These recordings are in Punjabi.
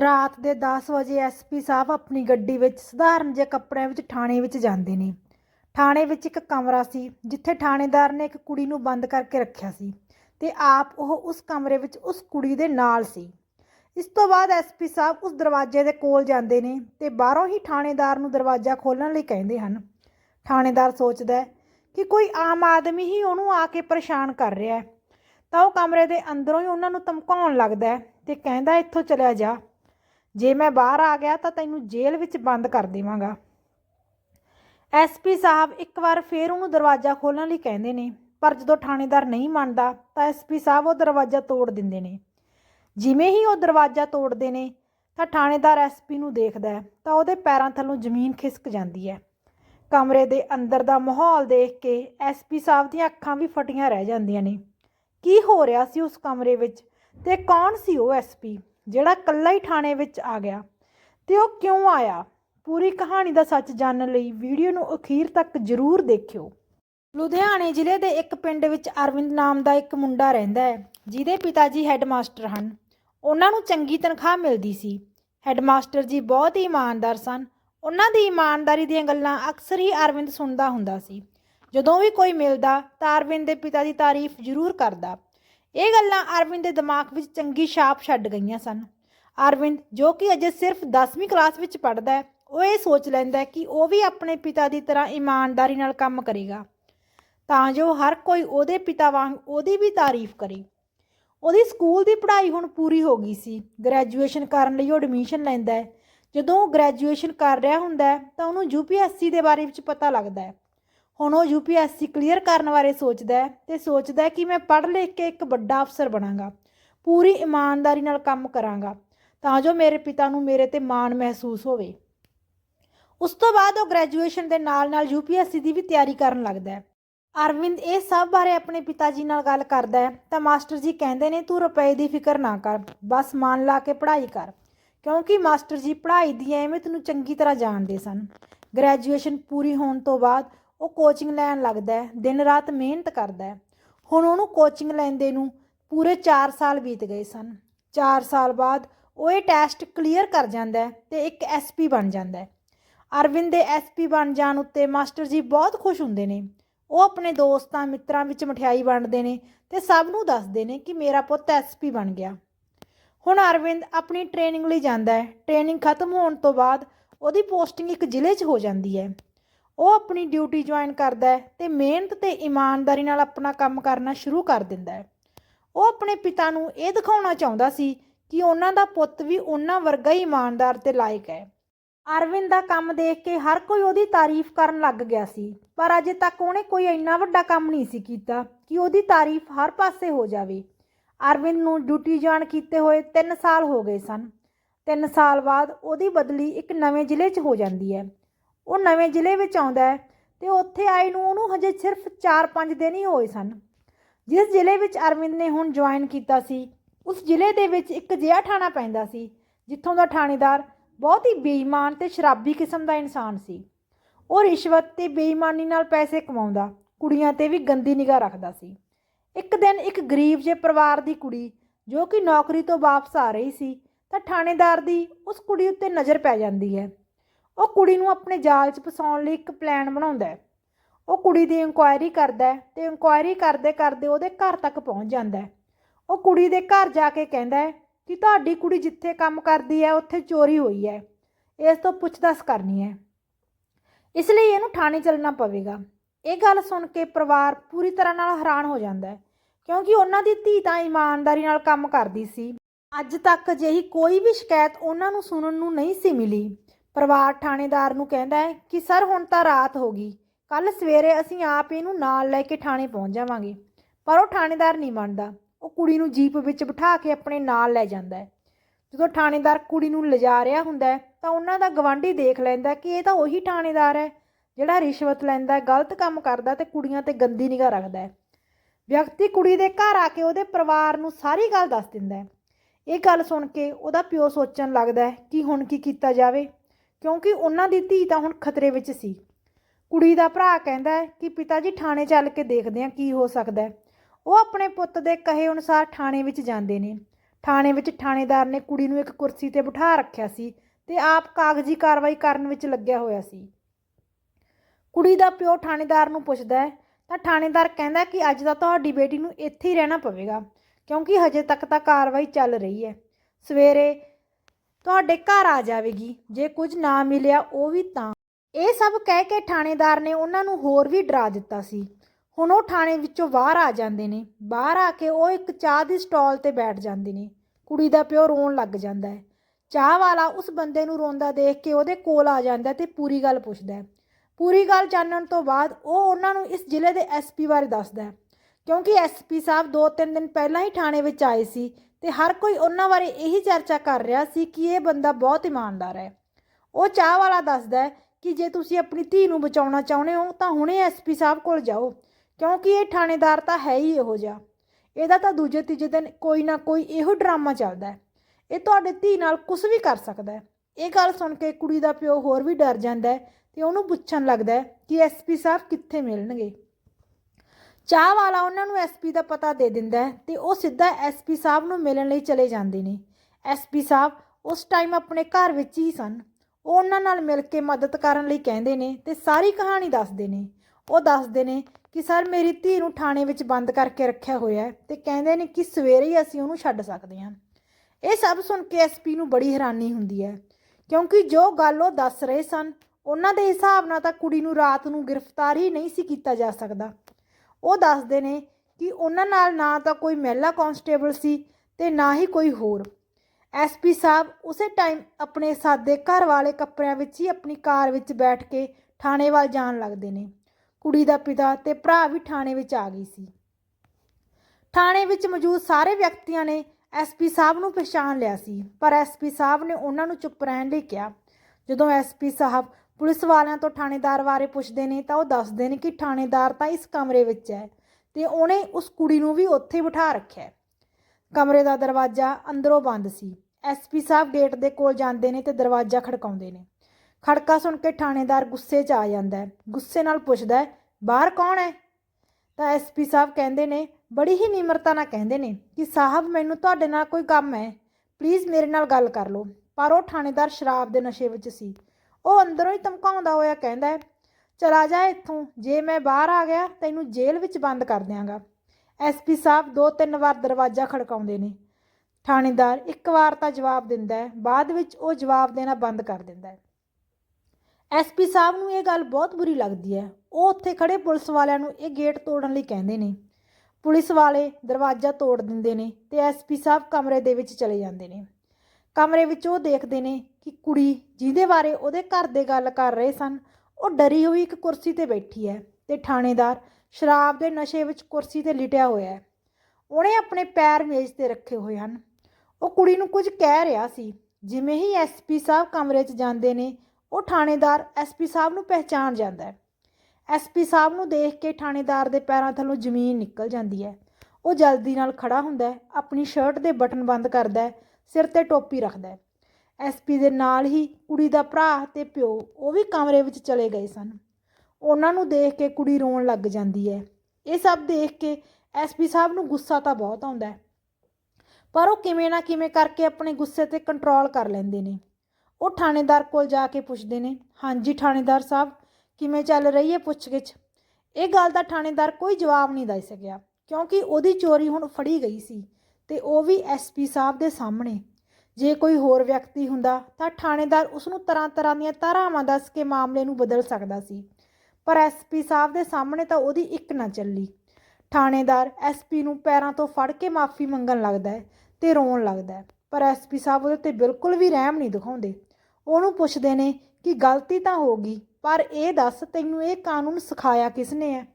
ਰਾਤ ਦੇ 10 ਵਜੇ ਐਸਪੀ ਸਾਹਿਬ ਆਪਣੀ ਗੱਡੀ ਵਿੱਚ ਸਧਾਰਨ ਜਿਹੇ ਕੱਪੜਿਆਂ ਵਿੱਚ ਥਾਣੇ ਵਿੱਚ ਜਾਂਦੇ ਨੇ। ਥਾਣੇ ਵਿੱਚ ਇੱਕ ਕਮਰਾ ਸੀ, ਜਿੱਥੇ ਥਾਣੇਦਾਰ ਨੇ ਇੱਕ ਕੁੜੀ ਨੂੰ ਬੰਦ ਕਰਕੇ ਰੱਖਿਆ ਸੀ ਤੇ ਆਪ ਉਹ ਉਸ ਕਮਰੇ ਵਿੱਚ ਉਸ ਕੁੜੀ ਦੇ ਨਾਲ ਸੀ। ਇਸ ਤੋਂ ਬਾਅਦ ਐਸਪੀ ਸਾਹਿਬ ਉਸ ਦਰਵਾਜ਼ੇ ਦੇ ਕੋਲ ਜਾਂਦੇ ਨੇ ਤੇ ਬਾਹਰੋਂ ਹੀ ਥਾਣੇਦਾਰ ਨੂੰ ਦਰਵਾਜ਼ਾ ਖੋਲ੍ਹਣ ਲਈ ਕਹਿੰਦੇ ਹਨ। ਥਾਣੇਦਾਰ ਸੋਚਦਾ ਹੈ ਕਿ ਕੋਈ ਆਮ ਆਦਮੀ ਹੀ ਉਹਨੂੰ ਆ ਕੇ ਪਰੇਸ਼ਾਨ ਕਰ ਰਿਹਾ ਹੈ। ਤਾਂ ਉਹ ਕਮਰੇ ਦੇ ਅੰਦਰੋਂ ਹੀ ਉਹਨਾਂ ਨੂੰ ਧਮਕਾਉਣ ਲੱਗਦਾ ਹੈ ਤੇ ਕਹਿੰਦਾ, ਇੱਥੋਂ ਚਲਿਆ ਜਾ। ਜੇ ਮੈਂ ਬਾਹਰ ਆ ਗਿਆ ਤਾਂ ਤੈਨੂੰ ਜੇਲ੍ਹ ਵਿੱਚ ਬੰਦ ਕਰ ਦੇਵਾਂਗਾ। ਐਸਪੀ ਸਾਹਿਬ ਇੱਕ ਵਾਰ ਫੇਰ ਉਹਨੂੰ ਦਰਵਾਜ਼ਾ ਖੋਲ੍ਹਣ ਲਈ ਕਹਿੰਦੇ ਨੇ, ਪਰ ਜਦੋਂ ਥਾਣੇਦਾਰ ਨਹੀਂ ਮੰਨਦਾ ਤਾਂ ਐਸਪੀ ਸਾਹਿਬ ਉਹ ਦਰਵਾਜ਼ਾ ਤੋੜ ਦਿੰਦੇ ਨੇ। ਜਿਵੇਂ ਹੀ ਉਹ ਦਰਵਾਜ਼ਾ ਤੋੜਦੇ ਨੇ, ਤਾਂ ਥਾਣੇਦਾਰ ਐਸਪੀ ਨੂੰ ਦੇਖਦਾ ਤਾਂ ਉਹਦੇ ਪੈਰਾਂ ਥੱਲੋਂ ਜ਼ਮੀਨ ਖਿਸਕ ਜਾਂਦੀ ਹੈ। ਕਮਰੇ ਦੇ ਅੰਦਰ ਦਾ ਮਾਹੌਲ ਦੇਖ ਕੇ ਐਸਪੀ ਸਾਹਿਬ ਦੀਆਂ ਅੱਖਾਂ ਵੀ ਫਟੀਆਂ ਰਹਿ ਜਾਂਦੀਆਂ ਨੇ। ਕੀ ਹੋ ਰਿਹਾ ਸੀ ਉਸ ਕਮਰੇ ਵਿੱਚ ਤੇ ਕੌਣ ਸੀ ਉਹ ਐਸਪੀ ਜਿਹੜਾ ਇਕੱਲਾ ਹੀ ਥਾਣੇ ਵਿੱਚ ਆ ਗਿਆ ਤੇ ਉਹ ਕਿਉਂ ਆਇਆ? ਪੂਰੀ ਕਹਾਣੀ ਦਾ ਸੱਚ ਜਾਣਨ ਲਈ ਵੀਡੀਓ ਨੂੰ ਅਖੀਰ ਤੱਕ ਜ਼ਰੂਰ ਦੇਖਿਓ। ਲੁਧਿਆਣੇ ਜ਼ਿਲ੍ਹੇ ਦੇ ਇੱਕ ਪਿੰਡ ਵਿੱਚ ਅਰਵਿੰਦ ਨਾਮ ਦਾ ਇੱਕ ਮੁੰਡਾ ਰਹਿੰਦਾ ਹੈ, ਜਿਹਦੇ ਪਿਤਾ ਜੀ ਹੈੱਡਮਾਸਟਰ ਹਨ। ਉਹਨਾਂ ਨੂੰ ਚੰਗੀ ਤਨਖਾਹ ਮਿਲਦੀ ਸੀ। ਹੈੱਡਮਾਸਟਰ ਜੀ ਬਹੁਤ ਹੀ ਇਮਾਨਦਾਰ ਸਨ। ਉਹਨਾਂ ਦੀ ਇਮਾਨਦਾਰੀ ਦੀਆਂ ਗੱਲਾਂ ਅਕਸਰ ਹੀ ਅਰਵਿੰਦ ਸੁਣਦਾ ਹੁੰਦਾ ਸੀ। ਜਦੋਂ ਵੀ ਕੋਈ ਮਿਲਦਾ ਤਾਂ ਅਰਵਿੰਦ ਦੇ ਪਿਤਾ ਦੀ ਤਾਰੀਫ ਜ਼ਰੂਰ ਕਰਦਾ। ਇਹ ਗੱਲਾਂ ਅਰਵਿੰਦ ਦੇ ਦਿਮਾਗ ਵਿੱਚ ਚੰਗੀ ਛਾਪ ਛੱਡ ਗਈਆਂ ਸਨ। ਅਰਵਿੰਦ, ਜੋ ਕਿ ਅਜੇ ਸਿਰਫ 10ਵੀਂ ਕਲਾਸ ਵਿੱਚ ਪੜ੍ਹਦਾ ਹੈ, ਉਹ ਇਹ ਸੋਚ ਲੈਂਦਾ ਹੈ ਕਿ ਉਹ ਵੀ ਆਪਣੇ ਪਿਤਾ ਦੀ ਤਰ੍ਹਾਂ ਇਮਾਨਦਾਰੀ ਨਾਲ ਕੰਮ ਕਰੇਗਾ। ਤਾਂ ਜੋ ਹਰ ਕੋਈ ਉਹਦੇ ਪਿਤਾ ਵਾਂਗ ਉਹਦੀ ਵੀ ਤਾਰੀਫ ਕਰੇ। ਉਹਦੀ ਸਕੂਲ ਦੀ ਪੜ੍ਹਾਈ ਹੁਣ ਪੂਰੀ ਹੋ ਗਈ ਸੀ। ਗ੍ਰੈਜੂਏਸ਼ਨ ਕਰਨ ਲਈ ਉਹ ਐਡਮਿਸ਼ਨ ਲੈਂਦਾ ਹੈ। ਜਦੋਂ ਉਹ ਗ੍ਰੈਜੂਏਸ਼ਨ ਕਰ ਰਿਹਾ ਹੁੰਦਾ ਹੈ, ਤਾਂ ਉਹਨੂੰ ਯੂਪੀਐਸਸੀ ਦੇ ਬਾਰੇ ਵਿੱਚ ਪਤਾ ਲੱਗਦਾ ਹੈ। ਹੁਣ ਉਹ ਯੂਪੀਐਸਸੀ ਕਲੀਅਰ ਕਰਨ ਬਾਰੇ ਸੋਚਦਾ ਹੈ ਤੇ ਸੋਚਦਾ ਹੈ ਕਿ ਮੈਂ ਪੜ੍ਹ ਲਿਖ ਕੇ ਇੱਕ ਵੱਡਾ ਅਫਸਰ ਬਣਾਂਗਾ, ਪੂਰੀ ਇਮਾਨਦਾਰੀ ਨਾਲ ਕੰਮ ਕਰਾਂਗਾ, ਤਾਂ ਜੋ ਮੇਰੇ ਪਿਤਾ ਨੂੰ ਮੇਰੇ ਤੇ ਮਾਣ ਮਹਿਸੂਸ ਹੋਵੇ। ਉਸ ਤੋਂ ਬਾਅਦ ਉਹ ਗ੍ਰੈਜੂਏਸ਼ਨ ਦੇ ਨਾਲ-ਨਾਲ ਯੂਪੀਐਸਸੀ ਦੀ ਵੀ ਤਿਆਰੀ ਕਰਨ ਲੱਗਦਾ ਹੈ। ਅਰਵਿੰਦ ਇਹ ਸਭ ਬਾਰੇ ਆਪਣੇ ਪਿਤਾ ਜੀ ਨਾਲ ਗੱਲ ਕਰਦਾ ਹੈ, ਤਾਂ ਮਾਸਟਰ ਜੀ ਕਹਿੰਦੇ ਨੇ, ਤੂੰ ਰੁਪਏ ਦੀ ਫਿਕਰ ਨਾ ਕਰ, ਬਸ ਮਨ ਲਾ ਕੇ ਪੜ੍ਹਾਈ ਕਰ, ਕਿਉਂਕਿ ਮਾਸਟਰ ਜੀ ਪੜ੍ਹਾਈ ਦੀ ਅਹਿਮੀਅਤ ਨੂੰ ਚੰਗੀ ਤਰ੍ਹਾਂ ਜਾਣਦੇ ਸਨ। ਗ੍ਰੈਜੂਏਸ਼ਨ ਪੂਰੀ ਹੋਣ ਤੋਂ ਬਾਅਦ ਉਹ ਕੋਚਿੰਗ ਲੈਣ ਲੱਗਦਾ ਹੈ, ਦਿਨ ਰਾਤ ਮਿਹਨਤ ਕਰਦਾ ਹੈ। ਹੁਣ ਉਹਨੂੰ ਕੋਚਿੰਗ ਲੈਂਦੇ ਨੂੰ ਪੂਰੇ 4 ਸਾਲ ਬੀਤ ਗਏ ਸਨ। 4 ਸਾਲ ਬਾਅਦ ਉਹ ਇਹ ਟੈਸਟ ਕਲੀਅਰ ਕਰ ਜਾਂਦਾ ਹੈ ਤੇ ਇੱਕ ਐਸਪੀ ਬਣ ਜਾਂਦਾ ਹੈ। ਅਰਵਿੰਦ ਦੇ ਐਸਪੀ ਬਣ ਜਾਣ ਉੱਤੇ ਮਾਸਟਰ ਜੀ ਬਹੁਤ ਖੁਸ਼ ਹੁੰਦੇ ਨੇ। ਉਹ ਆਪਣੇ ਦੋਸਤਾਂ, ਮਿੱਤਰਾਂ ਵਿੱਚ ਮਠਿਆਈ ਵੰਡਦੇ ਨੇ ਤੇ ਸਭ ਨੂੰ ਦੱਸਦੇ ਨੇ ਕਿ ਮੇਰਾ ਪੁੱਤ ਐਸਪੀ ਬਣ ਗਿਆ। ਹੁਣ ਅਰਵਿੰਦ ਆਪਣੀ ਟ੍ਰੇਨਿੰਗ ਲਈ ਜਾਂਦਾ ਹੈ। ਟ੍ਰੇਨਿੰਗ ਖਤਮ ਹੋਣ ਤੋਂ ਬਾਅਦ ਉਹਦੀ ਪੋਸਟਿੰਗ ਇੱਕ ਜ਼ਿਲ੍ਹੇ 'ਚ ਹੋ ਜਾਂਦੀ ਹੈ। ਉਹ ਆਪਣੀ ਡਿਊਟੀ ਜੁਆਇਨ ਕਰਦਾ ਹੈ ਤੇ ਮਿਹਨਤ ਤੇ ਇਮਾਨਦਾਰੀ ਨਾਲ ਆਪਣਾ ਕੰਮ ਕਰਨਾ ਸ਼ੁਰੂ ਕਰ ਦਿੰਦਾ ਹੈ। ਉਹ ਆਪਣੇ ਪਿਤਾ ਨੂੰ ਇਹ ਦਿਖਾਉਣਾ ਚਾਹੁੰਦਾ ਸੀ ਕਿ ਉਹਨਾਂ ਦਾ ਪੁੱਤ ਵੀ ਉਹਨਾਂ ਵਰਗਾ ਹੀ ਇਮਾਨਦਾਰ ਤੇ ਲਾਇਕ ਹੈ। ਅਰਵਿੰਦ ਦਾ ਕੰਮ ਦੇਖ ਕੇ ਹਰ ਕੋਈ ਉਹਦੀ ਤਾਰੀਫ ਕਰਨ ਲੱਗ ਗਿਆ ਸੀ, ਪਰ ਅਜੇ ਤੱਕ ਉਹਨੇ ਕੋਈ ਇੰਨਾ ਵੱਡਾ ਕੰਮ ਨਹੀਂ ਸੀ ਕੀਤਾ ਕਿ ਉਹਦੀ ਤਾਰੀਫ ਹਰ ਪਾਸੇ ਹੋ ਜਾਵੇ। ਅਰਵਿੰਦ ਨੂੰ ਡਿਊਟੀ ਜੁਆਇਨ ਕੀਤੇ ਹੋਏ 3 ਸਾਲ ਹੋ ਗਏ ਸਨ। 3 ਸਾਲ ਬਾਅਦ ਉਹਦੀ ਬਦਲੀ ਇੱਕ ਨਵੇਂ ਜ਼ਿਲ੍ਹੇ 'ਚ ਹੋ ਜਾਂਦੀ ਹੈ। ਉਹ ਨਵੇਂ ਜ਼ਿਲ੍ਹੇ ਵਿੱਚ ਆਉਂਦਾ ਹੈ ਤੇ ਉੱਥੇ ਆਏ ਨੂੰ ਉਹਨੂੰ ਹਜੇ ਸਿਰਫ 4-5 ਦਿਨ ਹੀ ਹੋਏ ਸਨ। ਜਿਸ ਜ਼ਿਲ੍ਹੇ ਵਿੱਚ ਅਰਵਿੰਦ ਨੇ ਹੁਣ ਜੁਆਇਨ ਕੀਤਾ ਸੀ, ਉਸ ਜ਼ਿਲ੍ਹੇ ਦੇ ਵਿੱਚ ਇੱਕ ਜਿਹਾ ਥਾਣਾ ਪੈਂਦਾ ਸੀ, ਜਿੱਥੋਂ ਦਾ ਥਾਣੇਦਾਰ ਬਹੁਤ ਹੀ ਬੇਈਮਾਨ ਤੇ ਸ਼ਰਾਬੀ ਕਿਸਮ ਦਾ ਇਨਸਾਨ ਸੀ। ਉਹ ਰਿਸ਼ਵਤ ਤੇ ਬੇਈਮਾਨੀ ਨਾਲ ਪੈਸੇ ਕਮਾਉਂਦਾ, ਕੁੜੀਆਂ ਤੇ ਵੀ ਗੰਦੀ ਨਿਗਾਹ ਰੱਖਦਾ ਸੀ। ਇੱਕ ਦਿਨ ਇੱਕ ਗਰੀਬ ਜੇ ਪਰਿਵਾਰ ਦੀ ਕੁੜੀ, ਜੋ ਕਿ ਨੌਕਰੀ ਤੋਂ ਵਾਪਸ ਆ ਰਹੀ ਸੀ, ਤਾਂ ਥਾਣੇਦਾਰ ਦੀ ਉਸ ਕੁੜੀ ਉੱਤੇ ਨਜ਼ਰ ਪੈ ਜਾਂਦੀ ਹੈ। ਉਹ ਕੁੜੀ ਨੂੰ ਆਪਣੇ ਜਾਲ 'ਚ ਫਸਾਉਣ ਲਈ ਇੱਕ ਪਲਾਨ ਬਣਾਉਂਦਾ ਹੈ। ਉਹ ਕੁੜੀ ਦੀ ਇਨਕੁਆਇਰੀ ਕਰਦਾ ਹੈ ਤੇ ਇਨਕੁਆਇਰੀ ਕਰਦੇ ਕਰਦੇ ਉਹਦੇ ਘਰ ਤੱਕ ਪਹੁੰਚ ਜਾਂਦਾ ਹੈ। ਉਹ ਕੁੜੀ ਦੇ ਘਰ ਜਾ ਕੇ ਕਹਿੰਦਾ ਹੈ ਕਿ ਤੁਹਾਡੀ ਕੁੜੀ ਜਿੱਥੇ ਕੰਮ ਕਰਦੀ ਹੈ, ਉੱਥੇ ਚੋਰੀ ਹੋਈ ਹੈ। ਇਸ ਤੋਂ ਪੁੱਛਦਸ ਕਰਨੀ ਹੈ। ਇਸ ਲਈ ਇਹਨੂੰ ਥਾਣੇ ਚੱਲਣਾ ਪਵੇਗਾ। ਇਹ ਗੱਲ ਸੁਣ ਕੇ ਪਰਿਵਾਰ ਪੂਰੀ ਤਰ੍ਹਾਂ ਨਾਲ ਹੈਰਾਨ ਹੋ ਜਾਂਦਾ ਹੈ, ਕਿਉਂਕਿ ਉਹਨਾਂ ਦੀ ਧੀ ਤਾਂ ਇਮਾਨਦਾਰੀ ਨਾਲ ਕੰਮ ਕਰਦੀ ਸੀ। ਅੱਜ ਤੱਕ ਅਜਿਹੀ ਕੋਈ ਵੀ ਸ਼ਿਕਾਇਤ ਉਹਨਾਂ ਨੂੰ ਸੁਣਨ ਨੂੰ ਨਹੀਂ ਸੀ ਮਿਲੀ। ਪਰਿਵਾਰ ਥਾਣੇਦਾਰ ਨੂੰ ਕਹਿੰਦਾ ਹੈ ਕਿ, ਸਰ, ਹੁਣ ਤਾਂ ਰਾਤ ਹੋ ਗਈ। ਕੱਲ ਸਵੇਰੇ ਅਸੀਂ ਆਪ ਇਹਨੂੰ ਨਾਲ ਲੈ ਕੇ ਥਾਣੇ ਪਹੁੰਚ ਜਾਵਾਂਗੇ। ਪਰ ਉਹ ਥਾਣੇਦਾਰ ਨਹੀਂ ਮੰਨਦਾ। ਉਹ ਕੁੜੀ ਨੂੰ ਜੀਪ ਵਿੱਚ ਬਿਠਾ ਕੇ ਆਪਣੇ ਨਾਲ ਲੈ ਜਾਂਦਾ ਹੈ। ਜਦੋਂ ਥਾਣੇਦਾਰ ਕੁੜੀ ਨੂੰ ਲਿਜਾ ਰਿਹਾ ਹੁੰਦਾ ਤਾਂ ਉਹਨਾਂ ਦਾ ਗਵਾਂਢੀ ਦੇਖ ਲੈਂਦਾ ਕਿ ਇਹ ਤਾਂ ਉਹੀ ਥਾਣੇਦਾਰ ਹੈ, ਜਿਹੜਾ ਰਿਸ਼ਵਤ ਲੈਂਦਾ ਗਲਤ ਕੰਮ ਕਰਦਾ ਤੇ ਕੁੜੀਆਂ ਤੇ ਗੰਦੀ ਨਿਗਾਹ ਰੱਖਦਾ ਹੈ। ਵਿਅਕਤੀ ਕੁੜੀ ਦੇ ਘਰ ਆ ਕੇ ਉਹਦੇ ਪਰਿਵਾਰ ਨੂੰ ਸਾਰੀ ਗੱਲ ਦੱਸ ਦਿੰਦਾ ਹੈ। ਇਹ ਗੱਲ ਸੁਣ ਕੇ ਉਹਦਾ ਪਿਓ ਸੋਚਣ ਲੱਗਦਾ ਹੈ ਕਿ ਹੁਣ ਕੀ ਕੀਤਾ ਜਾਵੇ। ਕਿਉਂਕਿ ਉਹਨਾਂ ਦੀ ਧੀ ਤਾਂ ਹੁਣ ਖਤਰੇ ਵਿੱਚ ਸੀ। ਕੁੜੀ ਦਾ ਭਰਾ ਕਹਿੰਦਾ ਹੈ ਕਿ ਪਿਤਾ ਜੀ ਥਾਣੇ ਚੱਲ ਕੇ ਦੇਖਦੇ ਹਾਂ ਕੀ ਹੋ ਸਕਦਾ ਹੈ। ਉਹ ਆਪਣੇ ਪੁੱਤ ਦੇ ਕਹੇ ਅਨੁਸਾਰ ਥਾਣੇ ਵਿੱਚ ਜਾਂਦੇ ਨੇ। ਥਾਣੇ ਵਿੱਚ ਥਾਣੇਦਾਰ ਨੇ ਕੁੜੀ ਨੂੰ ਇੱਕ ਕੁਰਸੀ ਤੇ ਬਿਠਾ ਰੱਖਿਆ ਸੀ ਤੇ ਆਪ ਕਾਗਜ਼ੀ ਕਾਰਵਾਈ ਕਰਨ ਵਿੱਚ ਲੱਗਿਆ ਹੋਇਆ ਸੀ। ਕੁੜੀ ਦਾ ਪਿਓ ਥਾਣੇਦਾਰ ਨੂੰ ਪੁੱਛਦਾ ਹੈ, ਤਾਂ ਥਾਣੇਦਾਰ ਕਹਿੰਦਾ ਕਿ ਅੱਜ ਦਾ ਤੁਹਾਡੀ ਬੇਟੀ ਨੂੰ ਇੱਥੇ ਹੀ ਰਹਿਣਾ ਪਵੇਗਾ, ਕਿਉਂਕਿ ਹਜੇ ਤੱਕ ਤਾਂ ਕਾਰਵਾਈ ਚੱਲ ਰਹੀ ਹੈ। ਸਵੇਰੇ ਤੁਹਾਡੇ ਘਰ ਆ ਜਾਵੇਗੀ। ਜੇ ਕੁਝ ਨਾ ਮਿਲਿਆ ਉਹ ਵੀ ਤਾਂ। ਇਹ ਸਭ ਕਹਿ ਕੇ ਥਾਣੇਦਾਰ ਨੇ ਉਹਨਾਂ ਨੂੰ ਹੋਰ ਵੀ ਡਰਾ ਦਿੱਤਾ ਸੀ। ਹੁਣ ਉਹ ਥਾਣੇ ਵਿੱਚੋਂ ਬਾਹਰ ਆ ਜਾਂਦੇ ਨੇ। ਬਾਹਰ ਆ ਕੇ ਉਹ ਇੱਕ ਚਾਹ ਦੀ ਸਟਾਲ ਤੇ ਬੈਠ ਜਾਂਦੇ ਨੇ। ਕੁੜੀ ਦਾ ਪਿਓ ਰੋਣ ਲੱਗ ਜਾਂਦਾ ਹੈ। ਚਾਹ ਵਾਲਾ ਉਸ ਬੰਦੇ ਨੂੰ ਰੋਂਦਾ ਦੇਖ ਕੇ ਉਹਦੇ ਕੋਲ ਆ ਜਾਂਦਾ ਹੈ ਤੇ ਪੂਰੀ ਗੱਲ ਪੁੱਛਦਾ ਹੈ। ਪੂਰੀ ਗੱਲ ਜਾਣਨ ਤੋਂ ਬਾਅਦ ਉਹ ਉਹਨਾਂ ਨੂੰ ਇਸ ਜ਼ਿਲ੍ਹੇ ਦੇ ਐਸਪੀ ਬਾਰੇ ਦੱਸਦਾ ਹੈ। ਕਿਉਂਕਿ ਐਸਪੀ ਸਾਹਿਬ ਦੋ ਤਿੰਨ ਦਿਨ ਪਹਿਲਾਂ ਹੀ ਥਾਣੇ ਵਿੱਚ ਆਏ ਸੀ ਤੇ ਹਰ ਕੋਈ ਉਹਨਾਂ ਬਾਰੇ ਇਹੀ ਚਰਚਾ ਕਰ ਰਿਹਾ ਸੀ ਕਿ ਇਹ ਬੰਦਾ ਬਹੁਤ ਇਮਾਨਦਾਰ ਹੈ। ਉਹ ਚਾਹ ਵਾਲਾ ਦੱਸਦਾ ਹੈ ਕਿ ਜੇ ਤੁਸੀਂ ਆਪਣੀ ਧੀ ਨੂੰ ਬਚਾਉਣਾ ਚਾਹੁੰਦੇ ਹੋ, ਤਾਂ ਹੁਣੇ ਐਸਪੀ ਸਾਹਿਬ ਕੋਲ ਜਾਓ, ਕਿਉਂਕਿ ਇਹ ਥਾਣੇਦਾਰ ਤਾਂ ਹੈ ਹੀ ਇਹੋ ਜਿਹਾ। ਇਹਦਾ ਤਾਂ ਦੂਜੇ ਤੀਜੇ ਦਿਨ ਕੋਈ ਨਾ ਕੋਈ ਇਹੋ ਡਰਾਮਾ ਚੱਲਦਾ ਹੈ। ਇਹ ਤੁਹਾਡੇ ਧੀ ਨਾਲ ਕੁਝ ਵੀ ਕਰ ਸਕਦਾ ਹੈ। ਇਹ ਗੱਲ ਸੁਣ ਕੇ ਕੁੜੀ ਦਾ ਪਿਓ ਹੋਰ ਵੀ ਡਰ ਜਾਂਦਾ ਹੈ ਤੇ ਉਹਨੂੰ ਪੁੱਛਣ ਲੱਗਦਾ ਹੈ ਕਿ ਐਸਪੀ ਸਾਹਿਬ ਕਿੱਥੇ ਮਿਲਣਗੇ। ਚਾਹ ਵਾਲਾ ਉਹਨਾਂ ਨੂੰ ਐਸਪੀ ਦਾ ਪਤਾ ਦੇ ਦਿੰਦਾ ਹੈ ਤੇ ਉਹ ਸਿੱਧਾ ਐਸਪੀ ਸਾਹਿਬ ਨੂੰ ਮਿਲਣ ਲਈ ਚਲੇ ਜਾਂਦੇ ਨੇ। ਐਸਪੀ ਸਾਹਿਬ ਉਸ ਟਾਈਮ ਆਪਣੇ ਘਰ ਵਿੱਚ ਹੀ ਸਨ। ਉਹ ਉਹਨਾਂ ਨਾਲ ਮਿਲ ਕੇ ਮਦਦ ਕਰਨ ਲਈ ਕਹਿੰਦੇ ਨੇ ਤੇ ਸਾਰੀ ਕਹਾਣੀ ਦੱਸਦੇ ਨੇ। ਉਹ ਦੱਸਦੇ ਨੇ ਕਿ, ਸਰ, ਮੇਰੀ ਧੀ ਨੂੰ ਥਾਣੇ ਵਿੱਚ ਬੰਦ ਕਰਕੇ ਰੱਖਿਆ ਹੋਇਆ ਹੈ ਤੇ ਕਹਿੰਦੇ ਨੇ ਕਿ ਸਵੇਰੇ ਹੀ ਅਸੀਂ ਉਹਨੂੰ ਛੱਡ ਸਕਦੇ ਹਾਂ। ਇਹ ਸਭ ਸੁਣ ਕੇ ਐਸਪੀ ਨੂੰ ਬੜੀ ਹੈਰਾਨੀ ਹੁੰਦੀ ਹੈ। ਕਿਉਂਕਿ ਜੋ ਗੱਲ ਉਹ ਦੱਸ ਰਹੇ ਸਨ, ਉਹਨਾਂ ਦੇ ਹਿਸਾਬ ਨਾਲ ਤਾਂ ਕੁੜੀ ਨੂੰ ਰਾਤ ਨੂੰ ਗ੍ਰਿਫਤਾਰ ਹੀ ਨਹੀਂ ਸੀ ਕੀਤਾ ਜਾ ਸਕਦਾ। ਉਹ ਦੱਸਦੇ ਨੇ ਕਿ ਉਹਨਾਂ ਨਾਲ ਨਾ ਤਾਂ ਕੋਈ ਮਹਿਲਾ ਕਾਂਸਟੇਬਲ ਸੀ ਤੇ ਨਾ ਹੀ ਕੋਈ ਹੋਰ। ਐਸਪੀ ਸਾਹਿਬ ਉਸੇ ਟਾਈਮ ਆਪਣੇ ਸਾਦੇ ਘਰ ਵਾਲੇ ਕੱਪੜਿਆਂ ਵਿੱਚ ਹੀ ਆਪਣੀ ਕਾਰ ਵਿੱਚ ਬੈਠ ਕੇ ਥਾਣੇ ਵੱਲ ਜਾਣ ਲੱਗਦੇ ਨੇ। ਕੁੜੀ ਦਾ ਪਿਤਾ ਤੇ ਭਰਾ ਵੀ ਥਾਣੇ ਵਿੱਚ ਆ ਗਈ ਸੀ। ਥਾਣੇ ਵਿੱਚ ਮੌਜੂਦ ਸਾਰੇ ਵਿਅਕਤੀਆਂ ਨੇ ਐਸਪੀ ਸਾਹਿਬ ਨੂੰ ਪਛਾਣ ਲਿਆ ਸੀ, ਪਰ ਐਸਪੀ ਸਾਹਿਬ ਨੇ ਉਹਨਾਂ ਨੂੰ ਚੁੱਪ ਰਹਿਣ ਲਈ ਕਿਹਾ। ਜਦੋਂ ਐਸਪੀ ਸਾਹਿਬ ਪੁਲਿਸ ਵਾਲਿਆਂ ਤੋਂ ਥਾਣੇਦਾਰ ਬਾਰੇ ਪੁੱਛਦੇ ਨੇ ਤਾਂ ਉਹ ਦੱਸਦੇ ਨੇ ਕਿ ਥਾਣੇਦਾਰ ਤਾਂ ਇਸ ਕਮਰੇ ਵਿੱਚ ਹੈ ਤੇ ਉਹਨੇ ਉਸ ਕੁੜੀ ਨੂੰ ਵੀ ਉੱਥੇ ਬਿਠਾ ਰੱਖਿਆ ਕਮਰੇ ਦਾ ਦਰਵਾਜ਼ਾ ਅੰਦਰੋਂ ਬੰਦ ਸੀ। ਐਸਪੀ ਸਾਹਿਬ ਗੇਟ ਦੇ ਕੋਲ ਜਾਂਦੇ ਨੇ ਤੇ ਦਰਵਾਜ਼ਾ ਖੜਕਾਉਂਦੇ ਨੇ। ਖੜਕਾ ਸੁਣ ਕੇ ਥਾਣੇਦਾਰ ਗੁੱਸੇ 'ਚ ਆ ਜਾਂਦਾ ਹੈ। ਗੁੱਸੇ ਨਾਲ ਪੁੱਛਦਾ ਹੈ, ਬਾਹਰ ਕੌਣ ਹੈ? ਤਾਂ ਐਸਪੀ ਸਾਹਿਬ ਕਹਿੰਦੇ ਨੇ, ਬੜੀ ਹੀ ਨਿਮਰਤਾ ਨਾਲ ਕਹਿੰਦੇ ਨੇ ਕਿ, ਸਾਹਿਬ, ਮੈਨੂੰ ਤੁਹਾਡੇ ਨਾਲ ਕੋਈ ਕੰਮ ਹੈ। ਪਲੀਜ਼ ਮੇਰੇ ਨਾਲ ਗੱਲ ਕਰ ਲਓ। ਪਰ ਉਹ ਥਾਣੇਦਾਰ ਸ਼ਰਾਬ ਦੇ ਨਸ਼ੇ ਵਿੱਚ ਸੀ। ਉਹ ਅੰਦਰੋਂ ਹੀ ਧਮਕਾਉਂਦਾ ਹੋਇਆ ਕਹਿੰਦਾ ਹੈ, ਚਲਾ ਜਾ ਇੱਥੋਂ, ਜੇ ਮੈਂ ਬਾਹਰ ਆ ਗਿਆ, ਤੈਨੂੰ ਜੇਲ੍ਹ ਵਿੱਚ ਬੰਦ ਕਰ ਦਿਆਂਗਾ। ਐਸਪੀ ਸਾਹਿਬ ਦੋ ਤਿੰਨ ਵਾਰ ਦਰਵਾਜ਼ਾ ਖੜਕਾਉਂਦੇ ਨੇ। ਥਾਣੇਦਾਰ ਇੱਕ ਵਾਰ ਤਾਂ ਜਵਾਬ ਦਿੰਦਾ ਹੈ, ਬਾਅਦ ਵਿੱਚ ਉਹ ਜਵਾਬ ਦੇਣਾ ਬੰਦ ਕਰ ਦਿੰਦਾ ਹੈ। ਐਸਪੀ ਸਾਹਿਬ ਨੂੰ ਇਹ ਗੱਲ ਬਹੁਤ ਬੁਰੀ ਲੱਗਦੀ ਹੈ। ਉਹ ਉੱਥੇ ਖੜੇ ਪੁਲਿਸ ਵਾਲਿਆਂ ਨੂੰ ਇਹ ਗੇਟ ਤੋੜਨ ਲਈ ਕਹਿੰਦੇ ਨੇ। ਪੁਲਿਸ ਵਾਲੇ ਦਰਵਾਜ਼ਾ ਤੋੜ ਦਿੰਦੇ ਨੇ ਤੇ ਐਸਪੀ ਸਾਹਿਬ ਕਮਰੇ ਦੇ ਵਿੱਚ ਚਲੇ ਜਾਂਦੇ ਨੇ। ਕਮਰੇ ਵਿੱਚ ਉਹ ਦੇਖਦੇ ਨੇ ਕਿ ਕੁੜੀ ਜਿਹਦੇ ਬਾਰੇ ਉਹਦੇ ਘਰ ਦੇ ਗੱਲ ਕਰ ਰਹੇ ਸਨ, ਉਹ ਡਰੀ ਹੋਈ ਇੱਕ ਕੁਰਸੀ ਤੇ ਬੈਠੀ ਹੈ ਤੇ ਥਾਣੇਦਾਰ ਸ਼ਰਾਬ ਦੇ ਨਸ਼ੇ ਵਿੱਚ ਕੁਰਸੀ ਤੇ ਲਿਟਿਆ ਹੋਇਆ ਹੈ। ਉਹਨੇ ਆਪਣੇ ਪੈਰ ਮੇਜ਼ ਤੇ ਰੱਖੇ ਹੋਏ ਹਨ। ਉਹ ਕੁੜੀ ਨੂੰ ਕੁਝ ਕਹਿ ਰਿਹਾ ਸੀ। ਜਿਵੇਂ ਹੀ ਐਸਪੀ ਸਾਹਿਬ ਕਮਰੇ 'ਚ ਜਾਂਦੇ ਨੇ, ਉਹ ਥਾਣੇਦਾਰ ਐਸਪੀ ਸਾਹਿਬ ਨੂੰ ਪਹਿਚਾਣ ਜਾਂਦਾ ਹੈ। ਐਸਪੀ ਸਾਹਿਬ ਨੂੰ ਦੇਖ ਕੇ ਥਾਣੇਦਾਰ ਦੇ ਪੈਰਾਂ ਥੱਲੋਂ ਜ਼ਮੀਨ ਨਿਕਲ ਜਾਂਦੀ ਹੈ। ਉਹ ਜਲਦੀ ਨਾਲ ਖੜਾ ਹੁੰਦਾ ਹੈ, ਆਪਣੀ ਸ਼ਰਟ ਦੇ ਬਟਨ ਬੰਦ ਕਰਦਾ ਹੈ ਸਿਰ ਤੇ ਟੋਪੀ ਰੱਖਦਾ ਹੈ। ਐਸਪੀ ਦੇ ਨਾਲ ਹੀ ਕੁੜੀ ਦਾ ਭਰਾ ਤੇ ਪਿਓ ਉਹ ਵੀ ਕਮਰੇ ਵਿੱਚ ਚਲੇ ਗਏ ਸਨ। ਉਹਨਾਂ ਨੂੰ ਦੇਖ ਕੇ ਕੁੜੀ ਰੋਣ ਲੱਗ ਜਾਂਦੀ ਹੈ। ਇਹ ਸਭ ਦੇਖ ਕੇ ਐਸਪੀ ਸਾਹਿਬ ਨੂੰ ਗੁੱਸਾ ਤਾਂ ਬਹੁਤ ਆਉਂਦਾ ਹੈ। ਪਰ ਉਹ ਕਿਵੇਂ ਨਾ ਕਿਵੇਂ ਕਰਕੇ ਆਪਣੇ ਗੁੱਸੇ ਤੇ ਕੰਟਰੋਲ ਕਰ ਲੈਂਦੇ ਨੇ। ਉਹ ਥਾਣੇਦਾਰ ਕੋਲ ਜਾ ਕੇ ਪੁੱਛਦੇ ਨੇ, ਹਾਂਜੀ ਥਾਣੇਦਾਰ ਸਾਹਿਬ, ਕਿਵੇਂ ਚੱਲ ਰਹੀ ਹੈ ਪੁੱਛਗਿੱਛ? ਇਹ ਗੱਲ ਦਾ ਥਾਣੇਦਾਰ ਕੋਈ ਜਵਾਬ ਨਹੀਂ ਦੇ ਸਕਿਆ, ਕਿਉਂਕਿ ਉਹਦੀ ਚੋਰੀ ਹੁਣ ਫੜੀ ਗਈ ਸੀ। ਤੇ ਉਹ ਵੀ ਐਸਪੀ ਸਾਹਿਬ ਦੇ ਸਾਹਮਣੇ। ਜੇ ਕੋਈ ਹੋਰ ਵਿਅਕਤੀ ਹੁੰਦਾ ਤਾਂ ਥਾਣੇਦਾਰ ਉਸ ਨੂੰ ਤਰ੍ਹਾਂ ਤਰ੍ਹਾਂ ਦੀਆਂ ਧਾਰਾਵਾਂ ਦੱਸ ਕੇ ਮਾਮਲੇ ਨੂੰ ਬਦਲ ਸਕਦਾ ਸੀ। ਪਰ ਐਸਪੀ ਸਾਹਿਬ ਦੇ ਸਾਹਮਣੇ ਤਾਂ ਉਹਦੀ ਇੱਕ ਨਾ ਚੱਲੀ। ਥਾਣੇਦਾਰ ਐਸਪੀ ਨੂੰ ਪੈਰਾਂ ਤੋਂ ਫੜ ਕੇ ਮਾਫੀ ਮੰਗਣ ਲੱਗਦਾ ਹੈ ਤੇ ਰੋਣ ਲੱਗਦਾ ਹੈ। ਪਰ ਐਸਪੀ ਸਾਹਿਬ ਉਹਦੇ ਤੇ ਬਿਲਕੁਲ ਵੀ ਰਹਿਮ ਨਹੀਂ ਦਿਖਾਉਂਦੇ। ਉਹਨੂੰ ਪੁੱਛਦੇ ਨੇ ਕਿ ਗਲਤੀ ਤਾਂ ਹੋ ਗਈ, ਪਰ ਇਹ ਦੱਸ ਤੈਨੂੰ ਇਹ ਕਾਨੂੰਨ ਸਿਖਾਇਆ ਕਿਸਨੇ ਹੈ?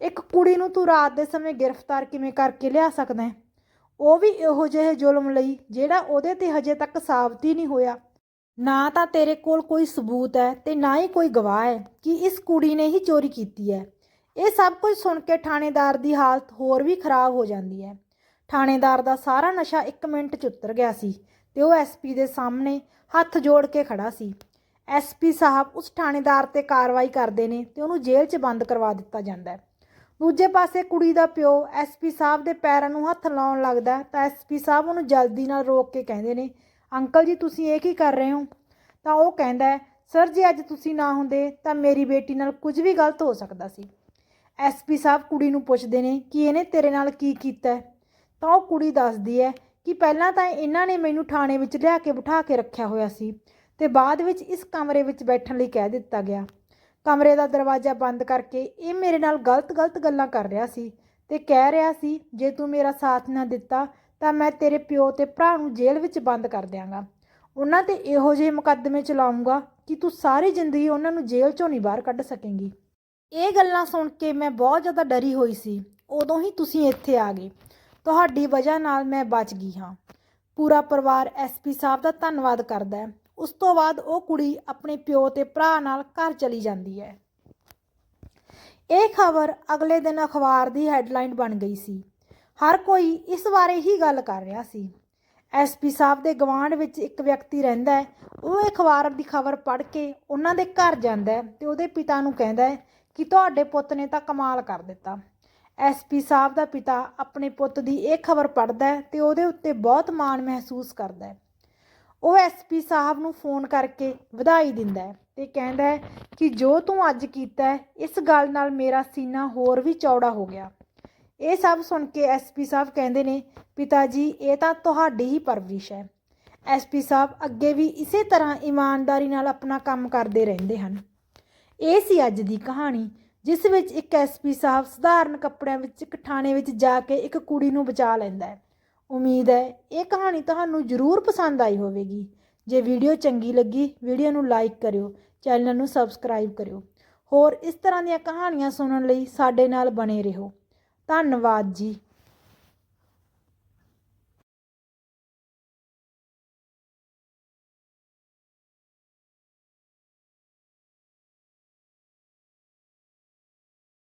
ਇੱਕ ਕੁੜੀ ਨੂੰ ਤੂੰ ਰਾਤ ਦੇ ਸਮੇਂ ਗ੍ਰਿਫਤਾਰ ਕਿਵੇਂ ਕਰਕੇ ਲਿਆ ਸਕਦਾ ਹੈ? ਉਹ ਵੀ ਇਹੋ ਜਿਹੇ ਜ਼ੁਲਮ ਲਈ ਜਿਹੜਾ ਉਹਦੇ ਤੇ ਹਜੇ ਤੱਕ ਸਾਬਤ ਹੀ ਨਹੀਂ ਹੋਇਆ। ਨਾ ਤਾਂ ਤੇਰੇ ਕੋਲ ਕੋਈ ਸਬੂਤ ਹੈ ਤੇ ਨਾ ਹੀ ਕੋਈ ਗਵਾਹ ਹੈ ਕਿ ਇਸ ਕੁੜੀ ਨੇ ਹੀ ਚੋਰੀ ਕੀਤੀ ਹੈ। ਇਹ ਸਭ ਕੁਝ ਸੁਣ ਕੇ ਥਾਣੇਦਾਰ ਦੀ ਹਾਲਤ ਹੋਰ ਵੀ ਖਰਾਬ ਹੋ ਜਾਂਦੀ ਹੈ। ਥਾਣੇਦਾਰ ਦਾ ਸਾਰਾ ਨਸ਼ਾ 1 ਮਿੰਟ 'ਚ ਉਤਰ ਗਿਆ ਸੀ ਤੇ ਉਹ ਐਸਪੀ ਦੇ ਸਾਹਮਣੇ ਹੱਥ ਜੋੜ ਕੇ ਖੜਾ ਸੀ। ਐਸਪੀ ਸਾਹਿਬ ਉਸ ਥਾਣੇਦਾਰ ਤੇ ਕਾਰਵਾਈ ਕਰਦੇ ਨੇ ਤੇ ਉਹਨੂੰ ਜੇਲ੍ਹ 'ਚ ਬੰਦ ਕਰਵਾ ਦਿੱਤਾ ਜਾਂਦਾ ਹੈ। ਦੂਜੇ ਪਾਸੇ ਕੁੜੀ ਦਾ ਪਿਓ ਐਸਪੀ ਸਾਹਿਬ ਦੇ ਪੈਰਾਂ ਨੂੰ ਹੱਥ ਲਾਉਣ ਲੱਗਦਾ ਹੈ, ਤਾਂ ਐਸਪੀ ਸਾਹਿਬ ਉਹਨੂੰ ਜਲਦੀ ਨਾਲ ਰੋਕ ਕੇ ਕਹਿੰਦੇ ਨੇ, ਅੰਕਲ ਜੀ, ਤੁਸੀਂ ਇਹ ਕੀ ਕਰ ਰਹੇ ਹੋ? ਤਾਂ ਉਹ ਕਹਿੰਦਾ ਸਰ ਜੇ, ਅੱਜ ਤੁਸੀਂ ਨਾ ਹੁੰਦੇ ਤਾਂ ਮੇਰੀ ਬੇਟੀ ਨਾਲ ਕੁਝ ਵੀ ਗਲਤ ਹੋ ਸਕਦਾ ਸੀ। ਐਸਪੀ ਸਾਹਿਬ ਕੁੜੀ ਨੂੰ ਪੁੱਛਦੇ ਨੇ, ਕਿ ਇਹਨੇ ਤੇਰੇ ਨਾਲ ਕੀ ਕੀਤਾ? ਤਾਂ ਉਹ ਕੁੜੀ ਦੱਸਦੀ ਹੈ ਕਿ ਪਹਿਲਾਂ ਤਾਂ ਇਹਨਾਂ ਨੇ ਮੈਨੂੰ ਥਾਣੇ ਵਿੱਚ ਲਿਆ ਕੇ ਬਿਠਾ ਕੇ ਰੱਖਿਆ ਹੋਇਆ ਸੀ ਤੇ ਬਾਅਦ ਵਿੱਚ ਇਸ ਕਮਰੇ ਵਿੱਚ ਬੈਠਣ ਲਈ ਕਹਿ ਦਿੱਤਾ ਗਿਆ। ਕਮਰੇ ਦਾ ਦਰਵਾਜ਼ਾ ਬੰਦ ਕਰਕੇ ਇਹ ਮੇਰੇ ਨਾਲ ਗਲਤ-ਗਲਤ ਗੱਲਾਂ ਕਰ ਰਿਹਾ ਸੀ ਤੇ ਕਹਿ ਰਿਹਾ ਸੀ, ਜੇ ਤੂੰ ਮੇਰਾ ਸਾਥ ਨਾ ਦਿੱਤਾ, ਤਾਂ ਮੈਂ ਤੇਰੇ ਪਿਓ ਤੇ ਭਰਾ ਨੂੰ ਜੇਲ੍ਹ ਵਿੱਚ ਬੰਦ ਕਰ ਦਿਆਂਗਾ। ਉਹਨਾਂ ਤੇ ਇਹੋ ਜਿਹੇ ਮੁਕੱਦਮੇ ਚਲਾਉਂਗਾ ਕਿ ਤੂੰ ਸਾਰੀ ਜ਼ਿੰਦਗੀ ਉਹਨਾਂ ਨੂੰ ਜੇਲ੍ਹ ਚੋਂ ਨਹੀਂ ਬਾਹਰ ਕੱਢ ਸਕੇਂਗੀ। ਇਹ ਗੱਲਾਂ ਸੁਣ ਕੇ ਮੈਂ ਬਹੁਤ ਜ਼ਿਆਦਾ ਡਰੀ ਹੋਈ ਸੀ। ਉਦੋਂ ਹੀ ਤੁਸੀਂ ਇੱਥੇ ਆ ਗਏ। ਤੁਹਾਡੀ ਵਜ੍ਹਾ ਨਾਲ ਮੈਂ ਬਚ ਗਈ ਹਾਂ। ਪੂਰਾ ਪਰਿਵਾਰ ਐਸਪੀ ਸਾਹਿਬ ਦਾ ਧੰਨਵਾਦ ਕਰਦਾ ਹੈ। ਉਸ ਤੋਂ ਬਾਅਦ ਉਹ ਕੁੜੀ ਆਪਣੇ ਪਿਓ ਤੇ ਭਰਾ ਨਾਲ ਘਰ ਚਲੀ ਜਾਂਦੀ ਹੈ। ਇਹ ਖਬਰ ਅਗਲੇ ਦਿਨ ਅਖਬਾਰ ਦੀ ਹੈਡਲਾਈਨ ਬਣ ਗਈ ਸੀ। ਹਰ ਕੋਈ ਇਸ ਬਾਰੇ ਹੀ ਗੱਲ ਕਰ ਰਿਹਾ ਸੀ। ਐਸਪੀ ਸਾਹਿਬ ਦੇ ਗਵਾਂਢ ਵਿੱਚ ਇੱਕ ਵਿਅਕਤੀ ਰਹਿੰਦਾ ਹੈ। ਉਹ ਅਖਬਾਰ ਦੀ ਖਬਰ ਪੜ੍ਹ ਕੇ ਉਹਨਾਂ ਦੇ ਘਰ ਜਾਂਦਾ ਹੈ ਤੇ ਉਹਦੇ ਪਿਤਾ ਨੂੰ ਕਹਿੰਦਾ ਹੈ ਕਿ ਤੁਹਾਡੇ ਪੁੱਤ ਨੇ ਤਾਂ ਕਮਾਲ ਕਰ ਦਿੱਤਾ। ਐਸਪੀ ਸਾਹਿਬ ਦਾ ਪਿਤਾ ਆਪਣੇ ਪੁੱਤ ਦੀ ਇਹ ਖਬਰ ਪੜ੍ਹਦਾ ਹੈ ਤੇ ਉਹਦੇ ਉੱਤੇ ਬਹੁਤ ਮਾਣ ਮਹਿਸੂਸ ਕਰਦਾ ਹੈ। ਉਹ ਐਸਪੀ ਸਾਹਿਬ ਨੂੰ ਫੋਨ ਕਰਕੇ ਵਧਾਈ ਦਿੰਦਾ ਹੈ ਤੇ ਕਹਿੰਦਾ ਹੈ ਕਿ ਜੋ ਤੂੰ ਅੱਜ ਕੀਤਾ ਇਸ ਗੱਲ ਨਾਲ ਮੇਰਾ ਸੀਨਾ ਹੋਰ ਵੀ ਚੌੜਾ ਹੋ ਗਿਆ। ਇਹ ਸਭ ਸੁਣ ਕੇ ਐਸਪੀ ਸਾਹਿਬ ਕਹਿੰਦੇ ਨੇ ਪਿਤਾ ਜੀ ਇਹ ਤਾਂ ਤੁਹਾਡੀ ਹੀ ਪਰਵਰਿਸ਼ ਹੈ। ਐਸਪੀ ਸਾਹਿਬ ਅੱਗੇ ਵੀ ਇਸੇ ਤਰ੍ਹਾਂ ਇਮਾਨਦਾਰੀ ਨਾਲ ਆਪਣਾ ਕੰਮ ਕਰਦੇ ਰਹਿੰਦੇ ਹਨ। ਇਹ ਸੀ ਅੱਜ ਦੀ ਕਹਾਣੀ, ਜਿਸ ਵਿੱਚ ਇੱਕ ਐਸਪੀ ਸਾਹਿਬ ਸਧਾਰਨ ਕੱਪੜਿਆਂ ਵਿੱਚ, ਇੱਕ ਥਾਣੇ ਵਿੱਚ ਜਾ ਕੇ ਇੱਕ ਕੁੜੀ ਨੂੰ ਬਚਾ ਲੈਂਦਾ ਹੈ। ਉਮੀਦ ਹੈ ਇਹ ਕਹਾਣੀ ਤੁਹਾਨੂੰ ਜ਼ਰੂਰ ਪਸੰਦ ਆਈ ਹੋਵੇਗੀ। ਜੇ ਵੀਡੀਓ ਚੰਗੀ ਲੱਗੀ, ਵੀਡੀਓ ਨੂੰ ਲਾਈਕ ਕਰਿਓ, ਚੈਨਲ ਨੂੰ ਸਬਸਕ੍ਰਾਈਬ ਕਰਿਓ। ਹੋਰ ਇਸ ਤਰ੍ਹਾਂ ਦੀਆਂ ਕਹਾਣੀਆਂ ਸੁਣਨ ਲਈ ਸਾਡੇ ਨਾਲ ਬਣੇ ਰਹੋ। ਧੰਨਵਾਦ ਜੀ।